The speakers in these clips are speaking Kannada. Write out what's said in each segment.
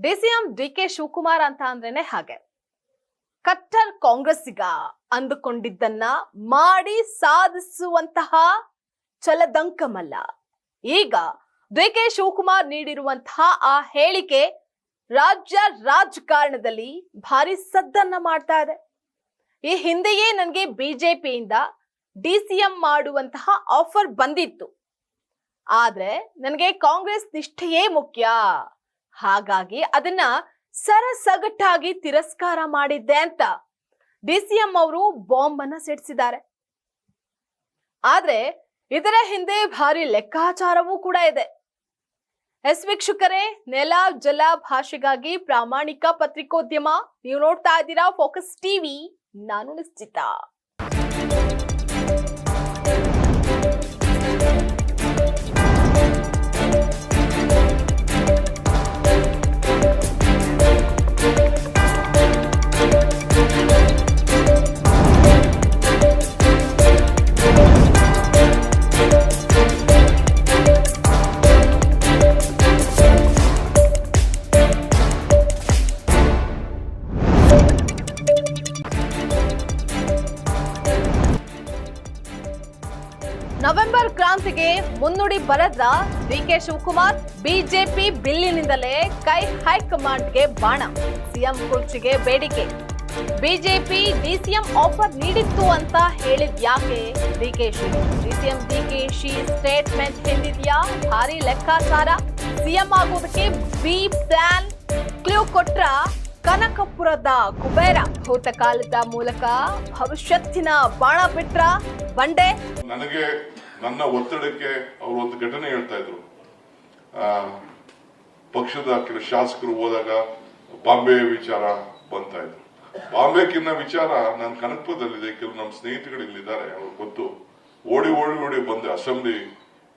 ಡಿಸಿಎಂ ಡಿ ಕೆ ಶಿವಕುಮಾರ್ ಅಂತ ಅಂದ್ರೇನೆ ಹಾಗೆ. ಕಟ್ಟರ್ ಕಾಂಗ್ರೆಸ್ಸಿಗ ಅಂದುಕೊಂಡಿದ್ದನ್ನ ಮಾಡಿ ಸಾಧಿಸುವಂತಹ ಚಲದಂಕಮಲ್ಲ ಈಗ ಡಿ ಕೆ ಶಿವಕುಮಾರ್ ನೀಡಿರುವಂತಹ ಆ ಹೇಳಿಕೆ ರಾಜ್ಯ ರಾಜಕಾರಣದಲ್ಲಿ ಭಾರಿ ಸದ್ದನ್ನ ಮಾಡ್ತಾ ಇದೆ. ಈ ಹಿಂದೆಯೇ ನನಗೆ ಬಿಜೆಪಿಯಿಂದ ಎಂ ಮಾಡುವಂತಹ ಆಫರ್ ಬಂದಿತ್ತು. ಆದ್ರೆ ನನಗೆ ಕಾಂಗ್ರೆಸ್ ನಿಷ್ಠೆಯೇ ಮುಖ್ಯ. ಹಾಗಾಗಿ ಅದನ್ನ ಸರಸಗಟ್ಟಾಗಿ ತಿರಸ್ಕಾರ ಮಾಡಿದ್ದೆ ಅಂತ ಡಿಸಿಎಂ ಅವರು ಬಾಂಬ್ ಅನ್ನ ಸಿಡಿಸಿದ್ದಾರೆ ಆದ್ರೆ ಇದರ ಹಿಂದೆ ಭಾರಿ ಲೆಕ್ಕಾಚಾರವೂ ಕೂಡ ಇದೆ. ಎಸ್ ವೀಕ್ಷಕರೇ, ನೆಲ, ಜಲ ಭಾಷೆಗಾಗಿ ಪ್ರಾಮಾಣಿಕ ಪತ್ರಿಕೋದ್ಯಮ, ನೀವು ನೋಡ್ತಾ ಇದ್ದೀರಾ ಫೋಕಸ್ ಟಿವಿ ನಾನು ನಿಶ್ಚಿತ. ಕ್ರಾಂತಿಗೆ ಮುನ್ನುಡಿ ಬರೆದ ಡಿ ಕೆ ಶಿವಕುಮಾರ್, ಬಿಜೆಪಿ ಬಿಲ್ಲಿನಿಂದಲೇ ಕೈ ಹೈಕಮಾಂಡ್ಗೆ ಬಾಣ. ಸಿಎಂ ಕುರ್ಚಿಗೆ ಬೇಡಿಕೆ. ಬಿಜೆಪಿ ಡಿಸಿಎಂ ಆಫರ್ ನೀಡಿತ್ತು ಅಂತ ಹೇಳಿದ್ ಯಾಕೆ? ಡಿಕೆಶಿ ಡಿಸಿಎಂ ಡಿಕೆಶಿ ಸ್ಟೇಟ್ಮೆಂಟ್ ಹಿಂದಿದ್ಯಾ? ಭಾರಿ ಲೆಕ್ಕಾಚಾರ. ಸಿಎಂ ಆಗೋದಕ್ಕೆ ಬಿ ಪ್ಲಾನ್. ಕ್ಲೂ ಕೊಟ್ರ ಕನಕಪುರದ ಕುಬೇರ ಭೂತಕಾಲದ ಮೂಲಕ ಭವಿಷ್ಯತ್ತಿನ ಬಾಣ ಬಿಟ್ರ ಬಂಡೆ. ನನಗೆ ನನ್ನ ಒತ್ತಡಕ್ಕೆ ಅವರು ಒಂದು ಘಟನೆ ಹೇಳ್ತಾ ಇದ್ರು. ಪಕ್ಷದ ಕೆಲವು ಶಾಸಕರು ಹೋದಾಗ ಬಾಂಬೆ ವಿಚಾರ ಬಂತ ಇದ್ರು. ಬಾಂಬೆಕಿನ್ನ ವಿಚಾರ ನಾನು ಕನಕಪುರದಲ್ಲಿದೆ, ಕೆಲವು ನಮ್ಮ ಸ್ನೇಹಿತರು ಇಲ್ಲಿದ್ದಾರೆ, ಅವ್ರು ಗೊತ್ತು. ಓಡಿ ಓಡಿ ಓಡಿ ಬಂದೆ, ಅಸೆಂಬ್ಲಿ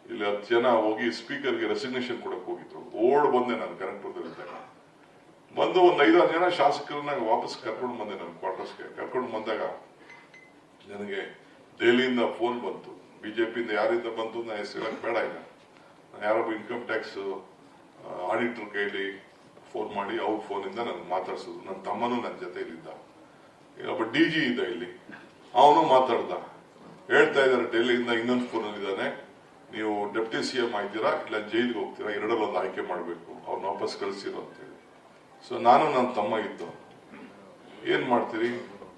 ಇಲ್ಲಿ ಹತ್ತು ಜನ ಹೋಗಿ ಸ್ಪೀಕರ್ಗೆ ರೆಸಿಗ್ನೇಷನ್ ಕೊಡಕ್ ಹೋಗಿದ್ರು. ಓಡ್ ಬಂದೆ ನಾನು ಕನಕಪುರದಲ್ಲಿ ಬಂದು ಒಂದ್ ಐದಾರು ಜನ ಶಾಸಕರನ್ನ ವಾಪಸ್ ಕರ್ಕೊಂಡು ಬಂದೆ ನನ್ನ ಕ್ವಾರ್ಟರ್ಸ್ಗೆ ಕರ್ಕೊಂಡು ಬಂದಾಗ ನನಗೆ ದೆಹಲಿಯಿಂದ ಫೋನ್ ಬಂತು. ಬಿಜೆಪಿಯಿಂದ ಯಾರಿಂದ ಬಂತು ನಾ ಹೆಸರು ಬೇಡ ಇಲ್ಲ ನಾನು ಯಾರೊಬ್ಬ ಇನ್ಕಮ್ ಟ್ಯಾಕ್ಸ್ ಆಡಿಟರ್ ಕೈಲಿ ಫೋನ್ ಮಾಡಿ ಅವ್ರ ಫೋನಿಂದ ನನಗೆ ಮಾತಾಡ್ಸೋದು. ನನ್ನ ತಮ್ಮನೂ ನನ್ನ ಜೊತೆಯಲ್ಲಿದ್ದ ಒಬ್ಬ ಡಿ ಜಿ ಇದ್ದ ಇಲ್ಲಿ. ಅವನು ಮಾತಾಡ್ದ. ಹೇಳ್ತಾ ಇದ್ದಾರೆ ಡೆಲ್ಲಿಯಿಂದ ಇನ್ನೊಂದು ಫೋನಲ್ಲಿ ಇದ್ದಾನೆ. ನೀವು ಡೆಪ್ಟಿ ಸಿ ಎಂ ಆಯ್ತೀರಾ ಇಲ್ಲ ಜೈಲಿಗೆ ಹೋಗ್ತೀರಾ? ಎರಡರಲ್ಲಿ ಒಂದು ಆಯ್ಕೆ ಮಾಡಬೇಕು. ಅವ್ರನ್ನ ವಾಪಸ್ ಕಳಿಸಿರೋ ಅಂತೇಳಿ. ಸೊ ನಾನು ನನ್ನ ತಮ್ಮ ಇದ್ದು. ಏನ್ ಮಾಡ್ತೀರಿ?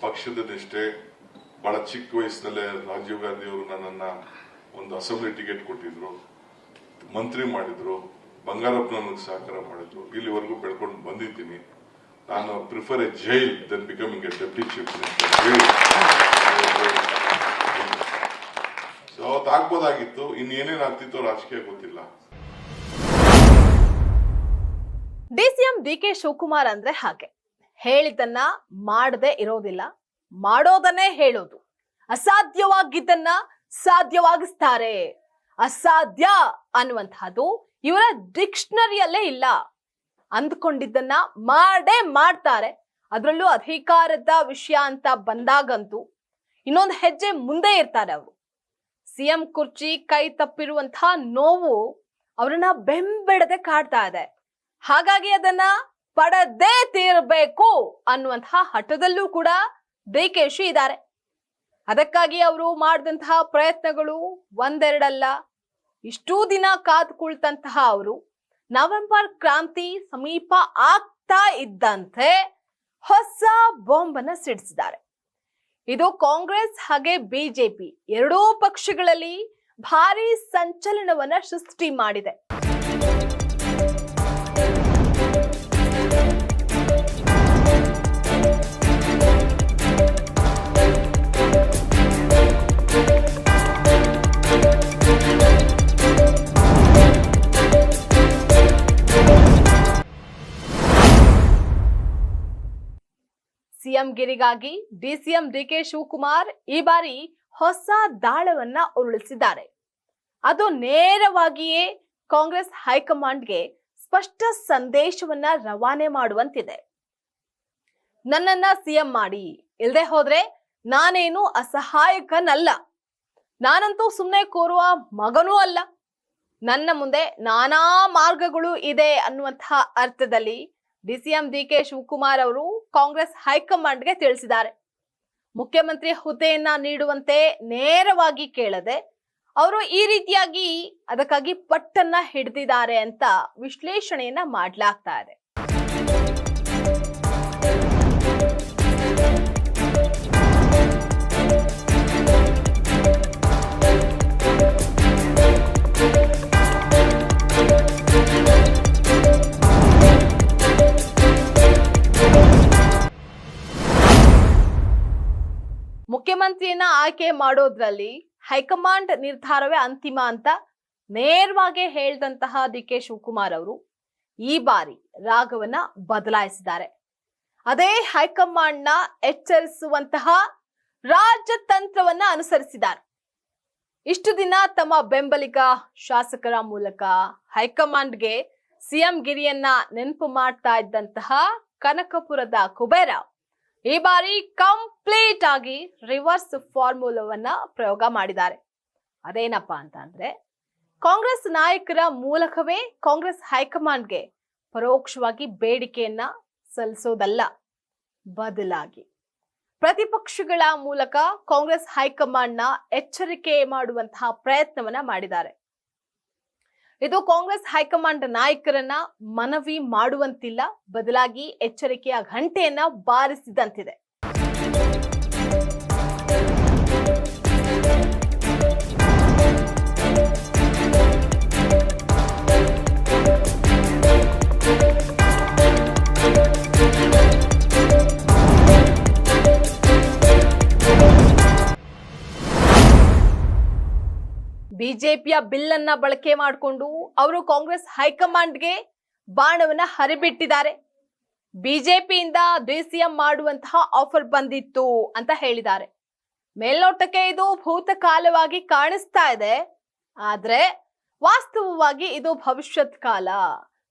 ಪಕ್ಷದ ನಿಷ್ಠೆ ಬಹಳ ಚಿಕ್ಕ ವಯಸ್ಸಿನಲ್ಲೇ ರಾಜೀವ್ ಗಾಂಧಿ ಅವರು ನನ್ನನ್ನ ಒಂದು ಅಸೆಂಬ್ಲಿ ಟಿಕೆಟ್ ಕೊಟ್ಟಿದ್ರು, ಮಂತ್ರಿ ಮಾಡಿದ್ರು ಬಂಗಾರಪ್ಪ ನನಗೆ ಸಹಕಾರ ಮಾಡಿದ್ರು. ಇಲ್ಲಿವರೆಗೂ ಬೆಳ್ಕೊಂಡು ಬಂದಿದ್ದೀನಿ. ನಾನು prefer a jail then becoming a deputy chief so ಅವತ್ತು ಆಗ್ಬೋದಾಗಿತ್ತು. ಇನ್ನೇನೇನ್ ಆಗ್ತಿತ್ತು ರಾಜಕೀಯ ಗೊತ್ತಿಲ್ಲ. ಡಿಸಿಎಂ ಡಿ ಕೆ ಶಿವಕುಮಾರ್ ಅಂದ್ರೆ ಹಾಗೆ. ಹೇಳಿದ್ದನ್ನ ಮಾಡದೆ ಇರೋದಿಲ್ಲ. ಮಾಡೋದನ್ನೇ ಹೇಳೋದು. ಅಸಾಧ್ಯವಾಗಿದ್ದನ್ನ ಸಾಧ್ಯವಾಗಿಸ್ತಾರೆ. ಅಸಾಧ್ಯ ಅನ್ನುವಂತಹದ್ದು ಇವರ ಡಿಕ್ಷನರಿಯಲ್ಲೇ ಇಲ್ಲ. ಅಂದ್ಕೊಂಡಿದ್ದನ್ನ ಮಾಡೇ ಮಾಡ್ತಾರೆ. ಅದರಲ್ಲೂ ಅಧಿಕಾರದ ವಿಷಯ ಅಂತ ಬಂದಾಗಂತೂ ಇನ್ನೊಂದು ಹೆಜ್ಜೆ ಮುಂದೆ ಇರ್ತಾರೆ ಅವರು. ಸಿಎಂ ಕುರ್ಚಿ ಕೈ ತಪ್ಪಿರುವಂತಹ ನೋವು ಅವರನ್ನ ಬೆಂಬಿಡದೆ ಕಾಡ್ತಾ ಇದೆ. ಹಾಗಾಗಿ ಅದನ್ನ ಪಡದೇ ತೀರಬೇಕು ಅನ್ನುವಂತಹ ಹಠದಲ್ಲೂ ಕೂಡ ಡಿಕೆಶಿ ಇದ್ದಾರೆ. ಅದಕ್ಕಾಗಿ ಅವರು ಮಾಡಿದಂತಹ ಪ್ರಯತ್ನಗಳು ಒಂದೆರಡಲ್ಲ. ಇಷ್ಟೂ ದಿನ ಕಾದು ಕುಳಿತಂತಹ ಅವರು ನವೆಂಬರ್ ಕ್ರಾಂತಿ ಸಮೀಪ ಆಗ್ತಾ ಇದ್ದಂತೆ ಹೊಸ ಬಾಂಬ್ ಅನ್ನ ಸಿಡಿಸಿದ್ದಾರೆ. ಇದು ಕಾಂಗ್ರೆಸ್ ಹಾಗೆ ಬಿಜೆಪಿ ಎರಡೂ ಪಕ್ಷಗಳಲ್ಲಿ ಭಾರಿ ಸಂಚಲನವನ್ನ ಸೃಷ್ಟಿ ಮಾಡಿದೆ. ಸಿಎಂ ಗಿರಿಗಾಗಿ ಡಿಸಿಎಂ ಡಿಕೆ ಶಿವಕುಮಾರ್ ಈ ಬಾರಿ ಹೊಸ ದಾಳವನ್ನ ಉರುಳಿಸಿದ್ದಾರೆ. ಅದು ನೇರವಾಗಿಯೇ ಕಾಂಗ್ರೆಸ್ ಹೈಕಮಾಂಡ್ಗೆ ಸ್ಪಷ್ಟ ಸಂದೇಶವನ್ನ ರವಾನೆ ಮಾಡುವಂತಿದೆ. ನನ್ನನ್ನ ಸಿಎಂ ಮಾಡಿ. ಇಲ್ದೆ ಹೋದ್ರೆ ನಾನೇನು ಅಸಹಾಯಕನಲ್ಲ. ನಾನಂತೂ ಸುಮ್ಮನೆ ಕೋರುವ ಮಗನೂ ಅಲ್ಲ. ನನ್ನ ಮುಂದೆ ನಾನಾ ಮಾರ್ಗಗಳು ಇದೆ ಅನ್ನುವಂತಹ ಅರ್ಥದಲ್ಲಿ ಡಿಸಿಎಂ ಡಿಕೆ ಶಿವಕುಮಾರ್ ಅವರು ಕಾಂಗ್ರೆಸ್ ಹೈಕಮಾಂಡ್ಗೆ ತಿಳಿಸಿದ್ದಾರೆ. ಮುಖ್ಯಮಂತ್ರಿ ಹುದ್ದೆಯನ್ನ ನೀಡುವಂತೆ ನೇರವಾಗಿ ಕೇಳದೆ ಅವರು ಈ ರೀತಿಯಾಗಿ ಅದಕ್ಕಾಗಿ ಪಟ್ಟನ್ನ ಹಿಡಿದಿದ್ದಾರೆ ಅಂತ ವಿಶ್ಲೇಷಣೆಯನ್ನ ಮಾಡ್ಲಾಗ್ತಾ ಇದೆ. ಆಯ್ಕೆ ಮಾಡೋದ್ರಲ್ಲಿ ಹೈಕಮಾಂಡ್ ನಿರ್ಧಾರವೇ ಅಂತಿಮ ಅಂತ ನೇರವಾಗಿ ಹೇಳಿದಂತಹ ಡಿ ಕೆ ಶಿವಕುಮಾರ್ ಅವರು ಈ ಬಾರಿ ರಾಗವನ್ನ ಬದಲಾಯಿಸಿದ್ದಾರೆ. ಅದೇ ಹೈಕಮಾಂಡ್ನ ಎಚ್ಚರಿಸುವಂತಹ ರಾಜತಂತ್ರವನ್ನ ಅನುಸರಿಸಿದ್ದಾರೆ. ಇಷ್ಟು ದಿನ ತಮ್ಮ ಬೆಂಬಲಿಗ ಶಾಸಕರ ಮೂಲಕ ಹೈಕಮಾಂಡ್ಗೆ ಸಿಎಂ ಗಿರಿಯನ್ನ ನೆನಪು ಮಾಡ್ತಾ ಇದ್ದಂತಹ ಕನಕಪುರದ ಕುಬೇರ ಈ ಬಾರಿ ಕಂಪ್ಲೀಟ್ ಆಗಿ ರಿವರ್ಸ್ ಫಾರ್ಮುಲಾವನ್ನ ಪ್ರಯೋಗ ಮಾಡಿದ್ದಾರೆ. ಅದೇನಪ್ಪಾ ಅಂತ ಅಂದ್ರೆ, ಕಾಂಗ್ರೆಸ್ ನಾಯಕರ ಮೂಲಕವೇ ಕಾಂಗ್ರೆಸ್ ಹೈಕಮಾಂಡ್ಗೆ ಪರೋಕ್ಷವಾಗಿ ಬೇಡಿಕೆಯನ್ನ ಸಲ್ಲಿಸೋದಲ್ಲ, ಬದಲಾಗಿ. ಪ್ರತಿಪಕ್ಷಗಳ ಮೂಲಕ ಕಾಂಗ್ರೆಸ್ ಹೈಕಮಾಂಡ್ನ ಎಚ್ಚರಿಕೆ ಮಾಡುವಂತಹ ಪ್ರಯತ್ನವನ್ನ ಮಾಡಿದ್ದಾರೆ. ಇದು ಕಾಂಗ್ರೆಸ್ ಹೈಕಮಾಂಡ್ ನಾಯಕರನ್ನ ಮನವಿ ಮಾಡುವಂತಿಲ್ಲ ಬದಲಾಗಿ ಎಚ್ಚರಿಕೆಯ ಘಂಟೆಯನ್ನ ಬಾರಿಸಿದಂತಿದೆ. ಬಿಜೆಪಿಯ ಬಿಲ್ ಅನ್ನ ಬಳಕೆ ಮಾಡಿಕೊಂಡು ಅವರು ಕಾಂಗ್ರೆಸ್ ಹೈಕಮಾಂಡ್ಗೆ ಬಾಣವನ್ನ ಹರಿಬಿಟ್ಟಿದ್ದಾರೆ. ಬಿಜೆಪಿಯಿಂದ ಡಿಸಿಎಂ ಮಾಡುವಂತಹ ಆಫರ್ ಬಂದಿತ್ತು ಅಂತ ಹೇಳಿದ್ದಾರೆ. ಮೇಲ್ನೋಟಕ್ಕೆ ಇದು ಭೂತಕಾಲವಾಗಿ ಕಾಣಿಸ್ತಾ ಇದೆ. ಆದ್ರೆ ವಾಸ್ತವವಾಗಿ ಇದು ಭವಿಷ್ಯತ್ ಕಾಲ.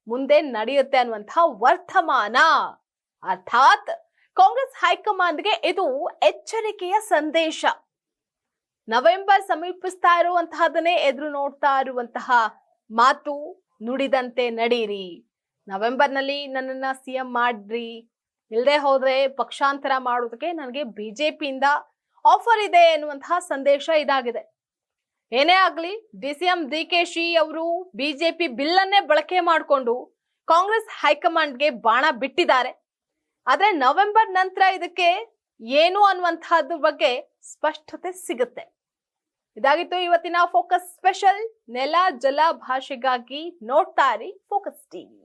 ಮುಂದೆ ನಡೆಯುತ್ತೆ ಅನ್ನುವಂತಹ ವರ್ತಮಾನ. ಅರ್ಥಾತ್ ಕಾಂಗ್ರೆಸ್ ಹೈಕಮಾಂಡ್ಗೆ ಇದು ಎಚ್ಚರಿಕೆಯ ಸಂದೇಶ. ನವೆಂಬರ್ ಸಮೀಪಿಸ್ತಾ ಇರುವಂತಹದನ್ನೇ ಎದುರು ನೋಡ್ತಾ ಇರುವಂತಹ ಮಾತು ನುಡಿದಂತೆ ನಡೀರಿ. ನವೆಂಬರ್ನಲ್ಲಿ ನನ್ನನ್ನ ಸಿಎಂ ಮಾಡ್ರಿ. ಇಲ್ಲದೆ ಹೋದ್ರೆ ಪಕ್ಷಾಂತರ ಮಾಡೋದಕ್ಕೆ ನನಗೆ ಬಿಜೆಪಿಯಿಂದ ಆಫರ್ ಇದೆ ಎನ್ನುವಂತಹ ಸಂದೇಶ ಇದಾಗಿದೆ. ಏನೇ ಆಗ್ಲಿ D C M D K Shi ಅವರು ಬಿಜೆಪಿ ಬಿಲ್ ಅನ್ನೇ ಬಳಕೆ ಮಾಡಿಕೊಂಡು ಕಾಂಗ್ರೆಸ್ ಹೈಕಮಾಂಡ್ಗೆ ಬಾಣ ಬಿಟ್ಟಿದ್ದಾರೆ. ಆದ್ರೆ ನವೆಂಬರ್ ನಂತರ ಇದಕ್ಕೆ ಏನು ಅನ್ನುವಂತಹದ್ರ ಬಗ್ಗೆ ಸ್ಪಷ್ಟತೆ ಸಿಗುತ್ತೆ. ಇದಾಗಿತ್ತು ಇವತ್ತಿನ ಫೋಕಸ್ ಸ್ಪೆಷಲ್. ನೆಲ ಜಲ ಭಾಷೆಗಾಗಿ ನೋಡ್ತಾ ಇರಿ ಫೋಕಸ್ ಟಿವಿ.